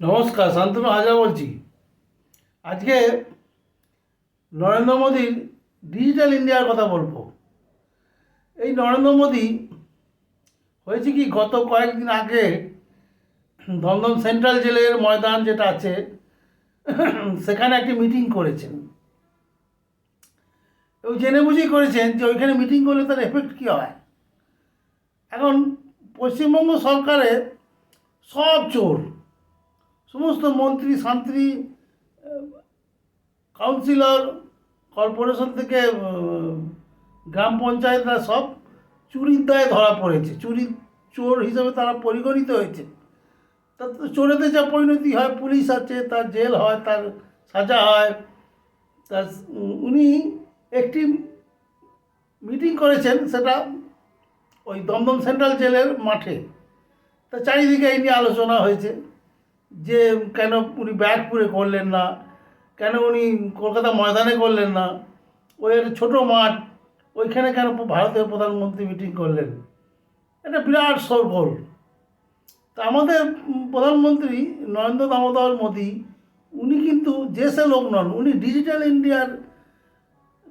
নমস্কার, শান্তনু হাজরা বলছি। আজকে নরেন্দ্র মোদীর ডিজিটাল ইন্ডিয়ার কথা বলব। এই নরেন্দ্র মোদী হয়েছে কি, গত কয়েকদিন আগে দমদম সেন্ট্রাল জেলের ময়দান যেটা আছে, সেখানে একটি মিটিং করেছেন। এবং জেনে বুঝেই করেছেন যে ওইখানে মিটিং করলে তার এফেক্ট কী হয়। এখন পশ্চিমবঙ্গ সরকারের সব চোর সমস্ত মন্ত্রী, শান্ত্রী কাউন্সিলর, কর্পোরেশন থেকে গ্রাম পঞ্চায়েতরা সব চুরির দায়ে ধরা পড়েছে। চুরি, চোর হিসেবে তারা পরিগণিত হয়েছে। তা তো চোরেদের যা পরিণতি হয়, পুলিশ আছে, তার জেল হয়, তার সাজা হয়। তার উনি একটি মিটিং করেছেন সেটা ওই দমদম সেন্ট্রাল জেলের মাঠে। তা চারিদিকে এই নিয়ে আলোচনা হয়েছে। যে কেন উনি ব্যাগপুরে করলেন না? কেন উনি কলকাতা ময়দানে করলেন না? ওই একটা ছোটো মাঠ, ওইখানে কেন ভারতের প্রধানমন্ত্রী মিটিং করলেন? এটা বিরাট সরগোল তা আমাদের প্রধানমন্ত্রী নরেন্দ্র দামোদর মোদী, উনি কিন্তু যে সে লোক নন, উনি ডিজিটাল ইন্ডিয়ার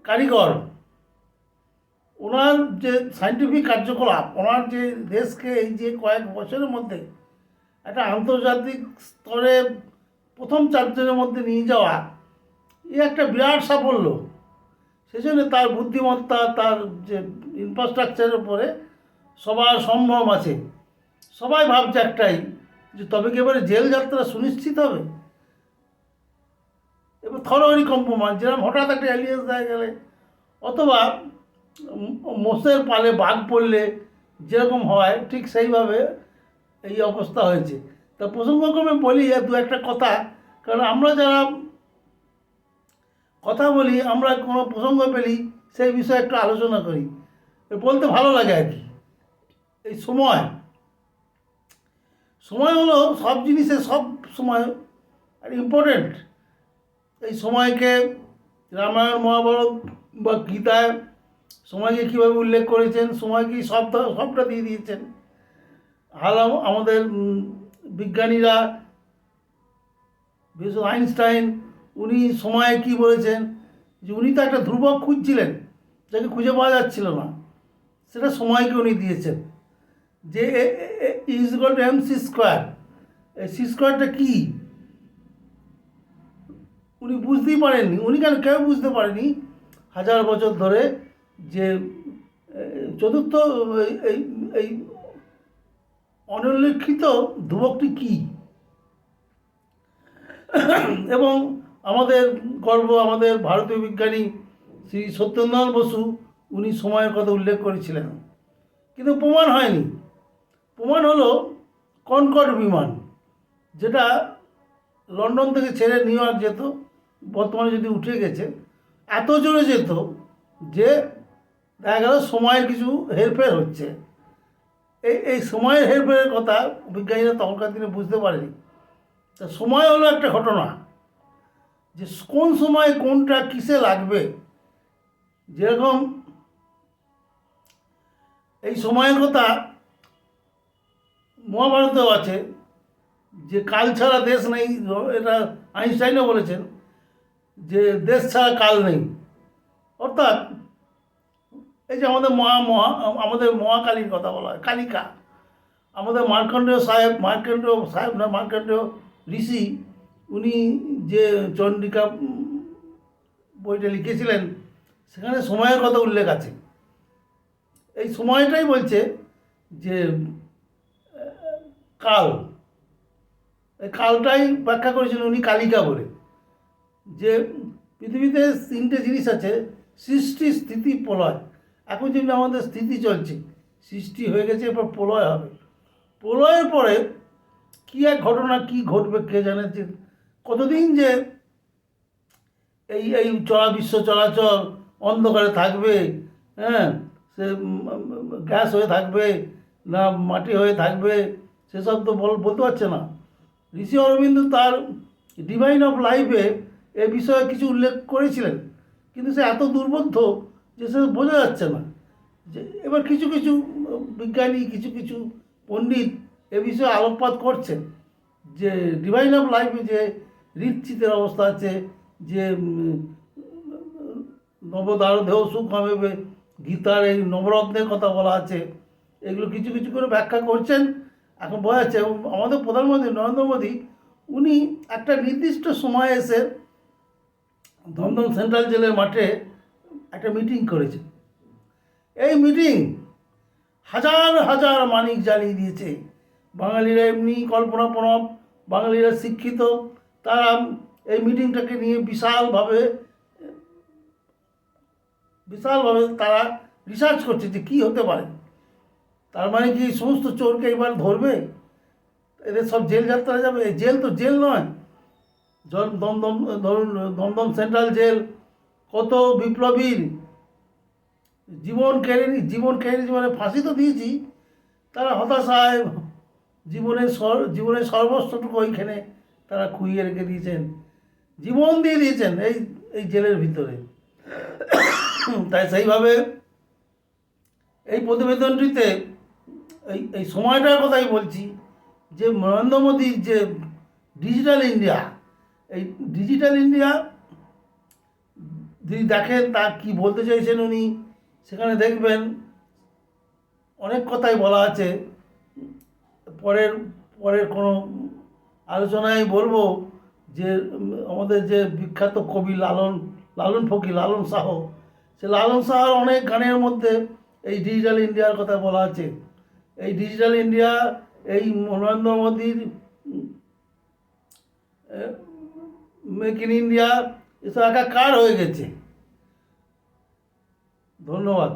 কারিগর। ওনার যে সাইন্টিফিক কার্যকলাপ, ওনার যে দেশকে এই যে কয়েক বছরের মধ্যে একটা আন্তর্জাতিক স্তরে প্রথম চারজনের মধ্যে নিয়ে যাওয়া, এ একটা বিরাট সাফল্য। সেজন্য তার বুদ্ধিমত্তা, তার যে ইনফ্রাস্ট্রাকচারের উপরে সবার সম্ভ্রম আছে। সবাই ভাবছে একটাই, যে তবে কি এবারে জেল যাত্রা সুনিশ্চিত হবে? এবার থরহরি কম্পোমার যেরকম হঠাৎ একটা অ্যালিয়েন্স দেখা গেলে, অথবা মোষের পালে বাঘ পড়লে যেরকম হয়, ঠিক সেইভাবে এই অবস্থা হয়েছে। তা প্রসঙ্গক্রমে বলি দু একটা কথা, কারণ আমরা যারা কথা বলি, আমরা কোনো প্রসঙ্গ পেলি, সেই বিষয়ে একটু আলোচনা করি। বলতে ভালো লাগে আর কি। এই সময়। সময় হলো সব জিনিসে সব সময় আর ইম্পর্টেন্ট এই সময়কে রামায়ণ, মহাভারত বা গীতায় সময়কে কীভাবে উল্লেখ করেছেন, সময়কে সব সবটা দিয়ে দিয়েছেন। হালাম আমাদের বিজ্ঞানীরা বিশেষ আইনস্টাইন, উনি সময়ে কি বলেছেন, যে উনি তো একটা ধ্রুবক খুঁজছিলেন, যাকে খুঁজে পাওয়া যাচ্ছিল না। সেটা সময়কে উনি দিয়েছেন। যে is equal to M C square এই সি স্কোয়ারটা কী? উনি বুঝতেই পারেননি। উনি কেন কেউ বুঝতে পারেনি হাজার বছর ধরে যে চতুর্থ এই এই অনুল্লেখিত ধ্রুবকটি কী? এবং আমাদের গর্ব, আমাদের ভারতীয় বিজ্ঞানী শ্রী সত্যেন্দ্রনাথ বসু উনি সময়ের কথা উল্লেখ করেছিলেন। কিন্তু প্রমাণ হয়নি। প্রমাণ হলো কনকর্ড বিমান, যেটা লন্ডন থেকে ছেড়ে নিউ ইয়র্ক যেত, বর্তমানে যদি উঠে গেছে, এত জোরে যেত যে দেখা গেল সময়ের কিছু হেরফের হচ্ছে। এই এই সময়ের হেরফেরের কথা বিজ্ঞানীরা তখনকার দিনে বুঝতে পারেনি। তা সময় হলো একটা ঘটনা, যে কোন সময় কোনটা কিসে লাগবে? যেরকম এই সময়ের কথা মহাভারতেও আছে, যে কাল ছাড়া দেশ নেই, এটা আইনস্টাইনও বলেছেন, যে দেশ ছাড়া কাল নেই। অর্থাৎ এই যে আমাদের মহা মহা, আমাদের মহাকালীর কথা বলা হয়, কালিকা। আমাদের মার্কণ্ডেয় সাহেব মার্কণ্ডেয় সাহেব না, মার্কণ্ডেয় ঋষি, উনি যে চন্ডিকা বইটা লিখেছিলেন, সেখানে সময়ের কথা উল্লেখ আছে। এই সময়টাই বলছে যে, কাল। এই কালটাই ব্যাখ্যা করেছেন উনি কালিকা বলে। যে পৃথিবীতে তিনটে জিনিস আছে, সৃষ্টি, স্থিতি, প্রলয়। এখন যেমনি আমাদের স্থিতি চলছে, সৃষ্টি হয়ে গেছে, এরপর প্রলয় হবে। প্রলয়ের পরে কী এক ঘটনা, কি ঘটবে কে জানে যে, কতদিন যে এই এই চলা বিশ্ব চলাচল অন্ধকারে থাকবে হ্যাঁ সে গ্যাস হয়ে থাকবে না মাটি হয়ে থাকবে, সেসব তো বল, বলতে পারছে না। ঋষি অরবিন্দ তার ডিভাইন অফ লাইফে এ বিষয়ে কিছু উল্লেখ করেছিলেন, কিন্তু সে এত দুর্বোধ্য যে বোঝা যাচ্ছে না যে এবার কিছু কিছু বিজ্ঞানী কিছু কিছু পণ্ডিত এ বিষয়ে আলোকপাত করছেন যে ডিভাইন অফ লাইফে যে হৃদচিতের অবস্থা আছে যে উম, নবদার দেহ সুখ হবে গীতার এই নবরত্নের কথা বলা আছে এগুলো কিছু কিছু করে ব্যাখ্যা করছেন। এখন বোঝা যাচ্ছে এবং আমাদের প্রধানমন্ত্রী নরেন্দ্র মোদী উনি একটা নির্দিষ্ট সময়ে এসে দমদম সেন্ট্রাল জেলের মাঠে একটা মিটিং করেছে। এই মিটিং হাজার হাজার মানিক জ্বালিয়ে দিয়েছে। বাঙালিরা এমনি কল্পনা প্রণব, বাঙালিরা শিক্ষিত, তারা এই মিটিংটাকে নিয়ে বিশালভাবে বিশালভাবে তারা রিসার্চ করছে যে কী হতে পারে। তার মানে কি সমস্ত চোরকে এবার ধরবে? এদের সব জেল যাত্রা যাবে? জেল তো জেল নয়। দমদম, ধরুন দমদম সেন্ট্রাল জেল কত বিপ্লবীর জীবন কেড়ে জীবন কেড়ে নিয়েছে মানে ফাঁসি তো দিয়েছি, তারা হতাশায় জীবনের জীবনের সর্বস্বটুকু ওইখানে তারা খুইয়ে রেখে দিয়েছেন, জীবন দিয়ে দিয়েছেন এই এই জেলের ভিতরে। তাই সেইভাবে এই প্রতিবেদনটিতে এই এই সময়টার কথাই বলছি যে নরেন্দ্র মোদীর যে ডিজিটাল ইন্ডিয়া, এই ডিজিটাল ইন্ডিয়া যদি দেখেন তা কি বলতে চাইছেন উনি? সেখানে দেখবেন অনেক কথাই বলা আছে। পরের পরের কোনো আলোচনায় বলব যে, আমাদের যে বিখ্যাত কবি লালন লালন ফকির, লালন শাহ, সে লালন শাহর অনেক গানের মধ্যে এই ডিজিটাল ইন্ডিয়ার কথা বলা আছে। এই ডিজিটাল ইন্ডিয়া এই নরেন্দ্র মোদীর মেক ইন ইন্ডিয়া এসব একাকার হয়ে গেছে। ধন্যবাদ